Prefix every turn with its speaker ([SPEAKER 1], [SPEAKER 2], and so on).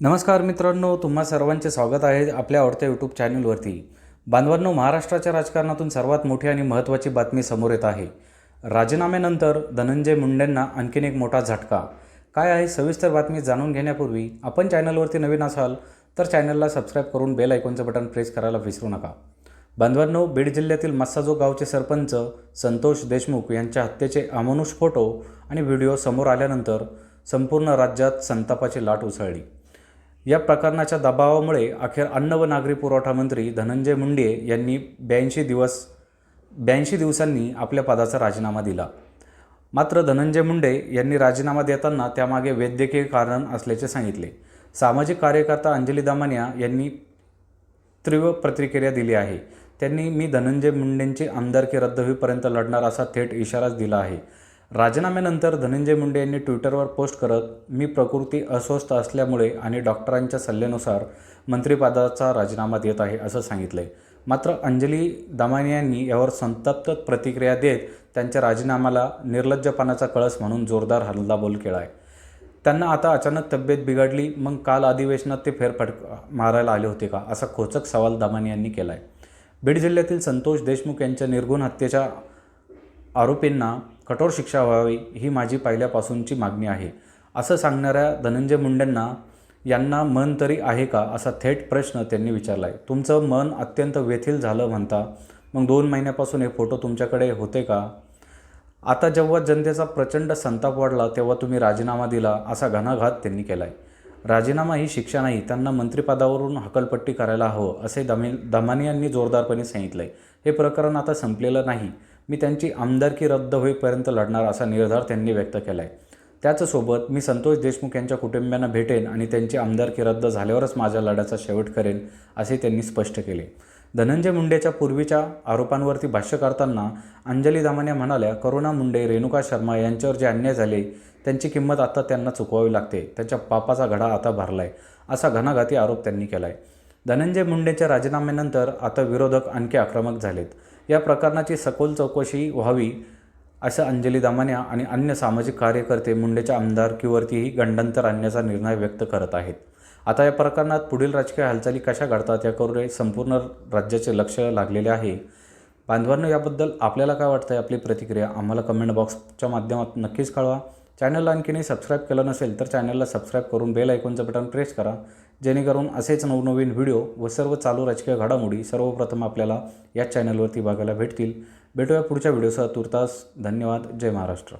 [SPEAKER 1] नमस्कार मित्रांनो तुम्हा सर्वांचे स्वागत आहे आपल्या आवडत्या यूट्यूब चॅनलवरती बांधवांनो महाराष्ट्राच्या राजकारणातून सर्वात मोठी आणि महत्त्वाची बातमी समोर येत आहे. राजीनाम्यानंतर धनंजय मुंडेंना आणखीन एक मोठा झटका. काय आहे सविस्तर बातमी जाणून घेण्यापूर्वी आपण चॅनलवरती नवीन असाल तर चॅनलला सबस्क्राईब करून बेल ऐकॉनचं बटन प्रेस करायला विसरू नका. बांधवांनो बीड जिल्ह्यातील मस्साजो गावचे सरपंच संतोष देशमुख यांच्या हत्येचे अमानुष फोटो आणि व्हिडिओ समोर आल्यानंतर संपूर्ण राज्यात संतापाची लाट उसळली. या प्रकरणाच्या दबावामुळे अखेर अन्न व नागरी पुरवठा मंत्री धनंजय मुंडे यांनी ब्याऐंशी दिवस ब्याऐंशी दिवसांनी आपल्या पदाचा राजीनामा दिला. मात्र धनंजय मुंडे यांनी राजीनामा देताना त्यामागे वैद्यकीय कारण असल्याचे सांगितले. सामाजिक कार्यकर्ता अंजली दामानिया यांनी तीव्र प्रतिक्रिया दिली आहे. त्यांनी मी धनंजय मुंडेंची आमदारकी रद्द होईपर्यंत लढणार असा थेट इशाराच दिला आहे. राजीनाम्यानंतर धनंजय मुंडे यांनी ट्विटरवर पोस्ट करत मी प्रकृती अस्वस्थ असल्यामुळे आणि डॉक्टरांच्या सल्ल्यानुसार मंत्रिपदाचा राजीनामा देत आहे असं सांगितलं आहे मात्र अंजली दमानी यांनी यावर संतप्त प्रतिक्रिया देत त्यांच्या राजीनाम्याला निर्लज्जपणाचा कळस म्हणून जोरदार हल्लाबोल केला आहे त्यांना आता अचानक तब्येत बिघडली मग काल अधिवेशनात ते फेरफटक मारायला आले होते का असा खोचक सवाल दामानी यांनी केला आहे बीड जिल्ह्यातील संतोष देशमुख यांच्या निर्गुण हत्येच्या आरोपींना कठोर शिक्षा व्हावी ही माझी पहिल्यापासूनची मागणी आहे. असं सांगणाऱ्या धनंजय मुंडेंना यांना मन तरी आहे का असा थेट प्रश्न त्यांनी विचारला आहे तुमचं मन अत्यंत व्यथिल झालं म्हणता मग दोन महिन्यापासून हे फोटो तुमच्याकडे होते का? आता जेव्हा जनतेचा प्रचंड संताप वाढला तेव्हा तुम्ही राजीनामा दिला असा घणाघात त्यांनी केला आहे राजीनामा ही शिक्षा नाही त्यांना मंत्रिपदावरून हकलपट्टी करायला हवं असे दमी दमानी यांनी जोरदारपणे सांगितलं आहे हे प्रकरण आता संपलेलं नाही. मी त्यांची आमदारकी रद्द होईपर्यंत लढणार असा निर्धार त्यांनी व्यक्त केला आहे त्याचसोबत मी संतोष देशमुख यांच्या कुटुंबियांना भेटेन आणि त्यांची आमदारकी रद्द झाल्यावरच माझ्या लढ्याचा शेवट करेन असे त्यांनी स्पष्ट केले. धनंजय मुंडेच्या पूर्वीच्या आरोपांवरती भाष्य करताना अंजली दामान्या म्हणाल्या करुणा मुंडे रेणुका शर्मा यांच्यावर जे अन्याय झाले त्यांची किंमत आता त्यांना चुकवावी लागते. त्यांच्या पापाचा घडा आता भरला आहे असा घणाघाती आरोप त्यांनी केला आहे धनंजय मुंडेच्या राजीनाम्यानंतर आता विरोधक आणखी आक्रमक झालेत. या प्रकरणाची सखोल चौकशी व्हावी असं अंजली दामान्या आणि अन्य सामाजिक कार्यकर्ते मुंडेच्या आमदारकीवरतीही गंडांतर आणण्याचा निर्णय व्यक्त करत आहेत. आता या प्रकरणात पुढील राजकीय हालचाली कशा घडतात याकडे संपूर्ण राज्याचे लक्ष लागलेले आहे. बांधवांनो याबद्दल आपल्याला काय वाटतं आहे आपली प्रतिक्रिया आम्हाला कमेंट बॉक्सच्या माध्यमात नक्कीच कळवा. चॅनलला आणखीनही सबस्क्राईब केलं नसेल तर चॅनलला सबस्क्राईब करून बेल ऐकूनचं बटन प्रेस करा. जेणेकरून असेच नवनवीन व्हिडिओ व सर्व चालू राजकीय घडामोडी सर्वप्रथम आपल्याला या चॅनलवरती बघायला भेटतील. भेटूया पुढच्या व्हिडिओसह तुर्तास धन्यवाद. जय महाराष्ट्र.